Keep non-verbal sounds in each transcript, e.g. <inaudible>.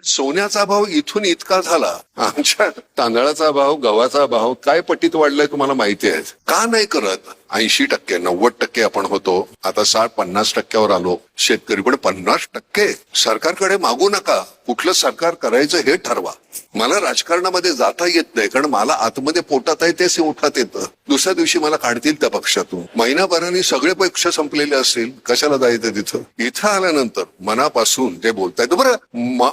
पण सोन्याचा भाव इथून इतका झाला आमच्या तांदळाचा भाव गव्हाचा भाव काय पटीत वाढलाय तुम्हाला माहिती आहे? का नाही करत? ऐंशी टक्के नव्वद टक्के आपण होतो. आता साठ पन्नास टक्क्यावर आलो. शेतकरी पण पन्नास टक्के. सरकारकडे मागू नका. कुठलं सरकार करायचं हे ठरवा. मला राजकारणामध्ये जाता येत नाही कारण मला आतमध्ये पोटात आहे तेच उठात येतं. दुसऱ्या दिवशी मला काढतील त्या पक्षातून. महिनाभराने सगळे पक्ष संपलेले असतील कशाला जायचं तिथं? इथं आल्यानंतर मनापासून जे बोलतायत बरं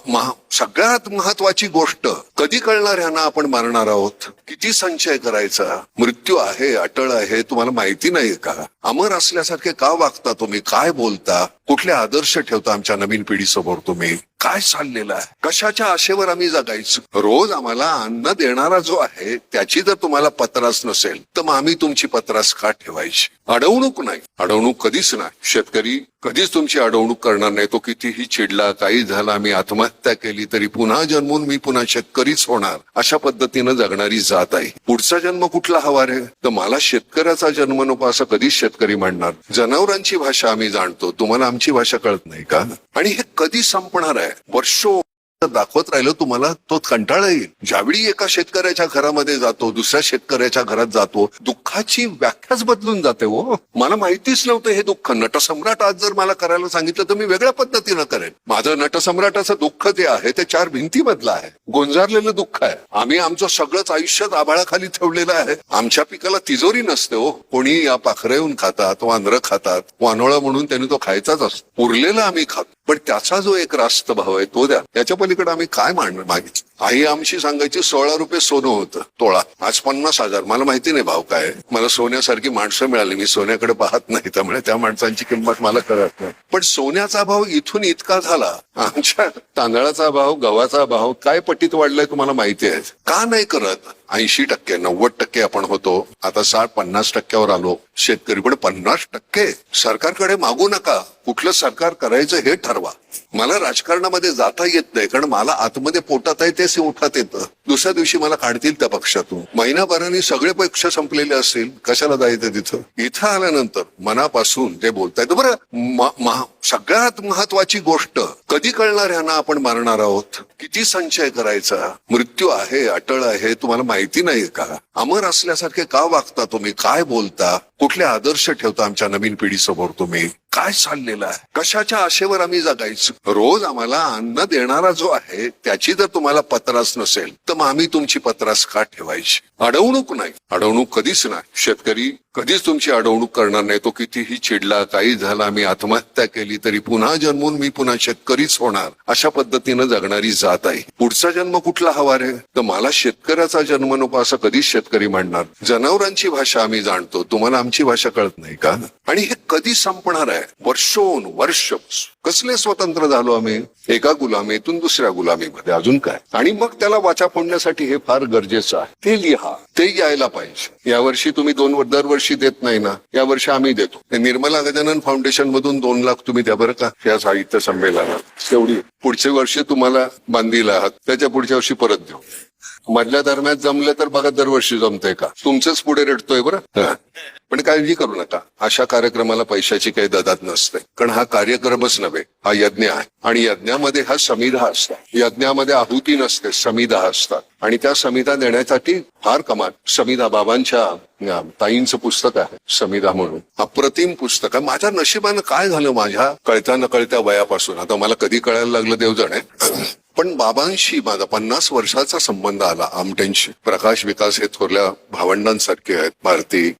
महा- सगळ्यात महत्वाची गोष्ट कधी कळणार ह्यांना आपण मारणार आहोत? किती संचय करायचा? मृत्यू आहे अटळ आहे तुम्हाला माहिती नाही का? अमर असल्यासारखे का वागता तुम्ही? काय बोलता? कुठले आदर्श ठेवता आमच्या नवीन पिढीसमोर तुम्ही? काय चाललेलं आहे? कशाच्या आशेवर आम्ही जगायचं? रोज आम्हाला अन्न देणारा जो आहे त्याची जर तुम्हाला पत्रास नसेल तर मग आम्ही तुमची पत्रास का ठेवायची? अडवणूक नाही. अडवणूक कधीच नाही. शेतकरी कधीच तुमची अडवणूक करणार नाही. तो कितीही चिडला काही झाला आम्ही आत्महत्या केली तरी पुन्हा जन्मून मी पुन्हा शेतकरीच होणार. अशा पद्धतीनं जगणारी जात आहे. पुढचा जन्म कुठला हवा रे? तर मला शेतकऱ्याचा जन्म नको असं कधीच शेतकरी म्हणणार. जनावरांची भाषा आम्ही जाणतो. तुम्हाला आमची भाषा कळत नाही का? आणि हे कधी संपणार आहे? वर्षो दाखवत राहिलं तुम्हाला तो कंटाळा येईल. ज्यावेळी एका शेतकऱ्याच्या घरामध्ये जातो दुसऱ्या शेतकऱ्याच्या घरात जातो दुःखाची व्याख्याच बदलून जाते हो. मला माहितीच नव्हतं हे दुःख. नटसम्राट आज जर मला करायला सांगितलं तर मी वेगळ्या पद्धतीनं करेन. माझं नटसम्राटाचं दुःख जे आहे ते चार भिंतीमधलं आहे. गोंजारलेलं दुःख आहे. आम्ही आमचं सगळंच आयुष्य आभाळाखाली ठेवलेलं आहे. आमच्या पिकाला तिजोरी नसते हो. कोणी या पाखरं येऊन खातात वानरं खातात वानोळा म्हणून त्यांनी तो खायचाच असतो. उरलेलं आम्ही खातो. पण त्याचा जो एक रास्त भाव आहे तो द्या. त्याच्या पलीकडे आम्ही काय मांड मागितलं? आई आमची सांगायची सोळा रुपये सोनं होतं तोळा. आज पन्नास हजार. मला माहिती नाही भाव काय. मला सोन्यासारखी माणसं मिळाली. मी सोन्याकडे पाहत नाही त्यामुळे त्या माणसांची किंमत मला कळत नाही. पण सोन्याचा भाव इथून इतका झाला. आमच्या तांदळाचा भाव गव्हाचा भाव काय पटीत वाढलाय तुम्हाला माहिती आहे? का नाही करत? ऐंशी टक्के नव्वद टक्के आपण होतो. आता साठ पन्नास टक्क्यावर आलो. शेतकरी पण पन्नास टक्के. सरकारकडे मागू नका. कुठलं सरकार करायचं हे ठरवा. मला राजकारणामध्ये जाता येत नाही कारण मला आतमध्ये पोटात आहे esse é um está tentando. दुसऱ्या दिवशी मला काढतील त्या पक्षातून. महिनाभराने सगळे पक्ष संपलेले असतील कशाला जायचं तिथं? इथं आल्यानंतर मनापासून ते बोलतायत बरं सगळ्यात महत्वाची गोष्ट कधी कळणार ह्यांना आपण मारणार आहोत? किती संचय करायचा? मृत्यू आहे अटळ आहे तुम्हाला माहिती नाही का? अमर असल्यासारखे का वागता तुम्ही? काय बोलता? कुठले आदर्श ठेवता आमच्या नवीन पिढीसमोर तुम्ही? काय चाललेलं आहे? कशाच्या आशेवर आम्ही जगायचं? रोज आम्हाला अन्न देणारा जो आहे त्याची जर तुम्हाला पत्रास नसेल तर मग आम्ही तुमची पत्रास का ठेवायची? अडवणूक नाही. अडवणूक कधीच नाही. शेतकरी कधीच तुमची अडवणूक करणार नाही. तो कितीही चिडला काही झाला मी आत्महत्या केली तरी पुन्हा जन्मून मी पुन्हा शेतकरीच होणार. अशा पद्धतीनं जगणारी जात आहे. पुढचा जन्म कुठला हवा रे? तर मला शेतकऱ्याचा जन्म नको असं कधीच शेतकरी म्हणणार. जनावरांची भाषा आम्ही जाणतो. तुम्हाला आमची भाषा कळत नाही का? आणि हे कधी संपणार आहे? वर्षोन वर्ष. कसले स्वतंत्र झालो आम्ही? एका गुलामीतून दुसऱ्या गुलामीमध्ये. अजून काय? आणि मग त्याला वाचा फोडण्यासाठी हे फार गरजेचं आहे. ते लिहा. ते यायला पाहिजे. यावर्षी तुम्ही दोन दरवर्षी देत नाही ना यावर्षी आम्ही देतो. निर्मला गजानन फाउंडेशन मधून दोन लाख तुम्ही द्या बरं का या साहित्य संमेलनात. तेवढी. पुढच्या वर्षी तुम्हाला बांधील आहात त्याच्या पुढच्या वर्षी परत देऊ. मधल्या दरम्यान जमलं तर बघा दरवर्षी जमतंय का. तुमचंच पुढे रडतोय बरं. हा. पण काळजी करू नका. अशा कार्यक्रमाला पैशाची काही ददात नसते. कारण हा कार्यक्रमच नव्हे हा यज्ञ आहे. आणि यज्ञामध्ये हा समिधा असतात. यज्ञामध्ये आहुती नसते समिधा असतात. आणि त्या समिधा देण्यासाठी फार कमाल. समिधा बाबांच्या ताईंचं पुस्तक आहे समिधा म्हणून. अप्रतिम पुस्तक आहे. माझ्या नशिबानं काय झालं माझ्या कळत्या न कळत्या वयापासून? आता मला कधी कळायला लागलं देवजण आहे. <clears throat> पण बाबांशी माझा पन्नास वर्षाचा संबंध आला आमटेंशी प्रकाश विकास हे थोरल्या भावंडांसारखे आहेत. भारती